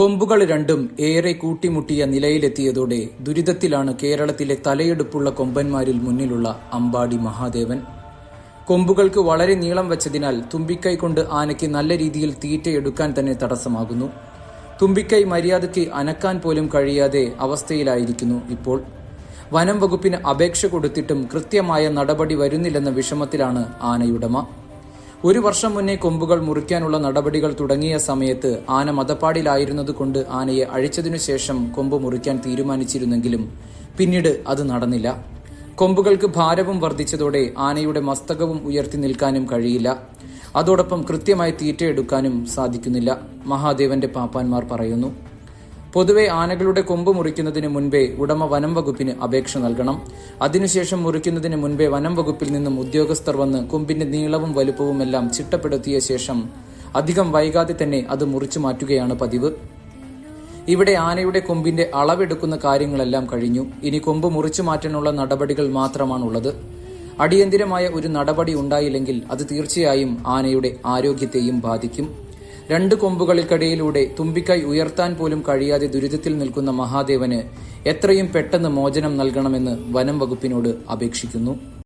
കൊമ്പുകൾ രണ്ടും ഏറെ കൂട്ടിമുട്ടിയ നിലയിലെത്തിയതോടെ ദുരിതത്തിലാണ് കേരളത്തിലെ തലയെടുപ്പുള്ള കൊമ്പന്മാരിൽ മുന്നിലുള്ള അമ്പാടി മഹാദേവൻ. കൊമ്പുകൾക്ക് വളരെ നീളം വെച്ചതിനാൽ തുമ്പിക്കൈ കൊണ്ട് ആനയ്ക്ക് നല്ല രീതിയിൽ തീറ്റയെടുക്കാൻ തന്നെ തടസ്സമാകുന്നു. തുമ്പിക്കൈ മര്യാദയ്ക്ക് അനക്കാൻ പോലും കഴിയാതെ അവസ്ഥയിലായിരിക്കുന്നു ഇപ്പോൾ. വനം വകുപ്പിന് അപേക്ഷ കൊടുത്തിട്ടും കൃത്യമായ നടപടി വരുന്നില്ലെന്ന വിഷമത്തിലാണ് ആനയുടമ ഒരു വർഷം മുന്നേ കൊമ്പുകൾ മുറിക്കാനുള്ള നടപടികൾ തുടങ്ങിയ സമയത്ത് ആന മതപ്പാടിലായിരുന്നതുകൊണ്ട് ആനയെ അഴിച്ചതിനു ശേഷം കൊമ്പ് മുറിക്കാൻ തീരുമാനിച്ചിരുന്നെങ്കിലും പിന്നീട് അത് നടന്നില്ല. കൊമ്പുകൾക്ക് ഭാരവും വർദ്ധിച്ചതോടെ ആനയുടെ മസ്തകവും ഉയർത്തി നിൽക്കാനും കഴിയില്ല. അതോടൊപ്പം കൃത്യമായി തീറ്റയെടുക്കാനും സാധിക്കുന്നില്ല. മഹാദേവന്റെ പാപ്പാന്മാർ പറയുന്നു. പൊതുവെ ആനകളുടെ കൊമ്പ് മുറിക്കുന്നതിന് മുൻപേ ഉടമ വനം വകുപ്പിന് അപേക്ഷ നൽകണം. അതിനുശേഷം മുറിക്കുന്നതിന് മുൻപേ വനം വകുപ്പിൽ നിന്നും ഉദ്യോഗസ്ഥർ വന്ന് കൊമ്പിന്റെ നീളവും വലുപ്പവും എല്ലാം ചിട്ടപ്പെടുത്തിയ ശേഷം അധികം വൈകാതെ തന്നെ അത് മുറിച്ചു മാറ്റുകയാണ് പതിവ്. ഇവിടെ ആനയുടെ കൊമ്പിന്റെ അളവെടുക്കുന്ന കാര്യങ്ങളെല്ലാം കഴിഞ്ഞു. ഇനി കൊമ്പ് മുറിച്ചു മാറ്റാനുള്ള നടപടികൾ മാത്രമാണുള്ളത്. അടിയന്തിരമായ ഒരു നടപടി ഉണ്ടായില്ലെങ്കിൽ അത് തീർച്ചയായും ആനയുടെ ആരോഗ്യത്തെയും ബാധിക്കും. രണ്ട് കൊമ്പുകൾക്കിടയിലൂടെ തുമ്പിക്കൈ ഉയർത്താൻ പോലും കഴിയാതെ ദുരിതത്തിൽ നിൽക്കുന്ന മഹാദേവന് എത്രയും പെട്ടെന്ന് മോചനം നൽകണമെന്ന് വനം വകുപ്പിനോട് അപേക്ഷിക്കുന്നു.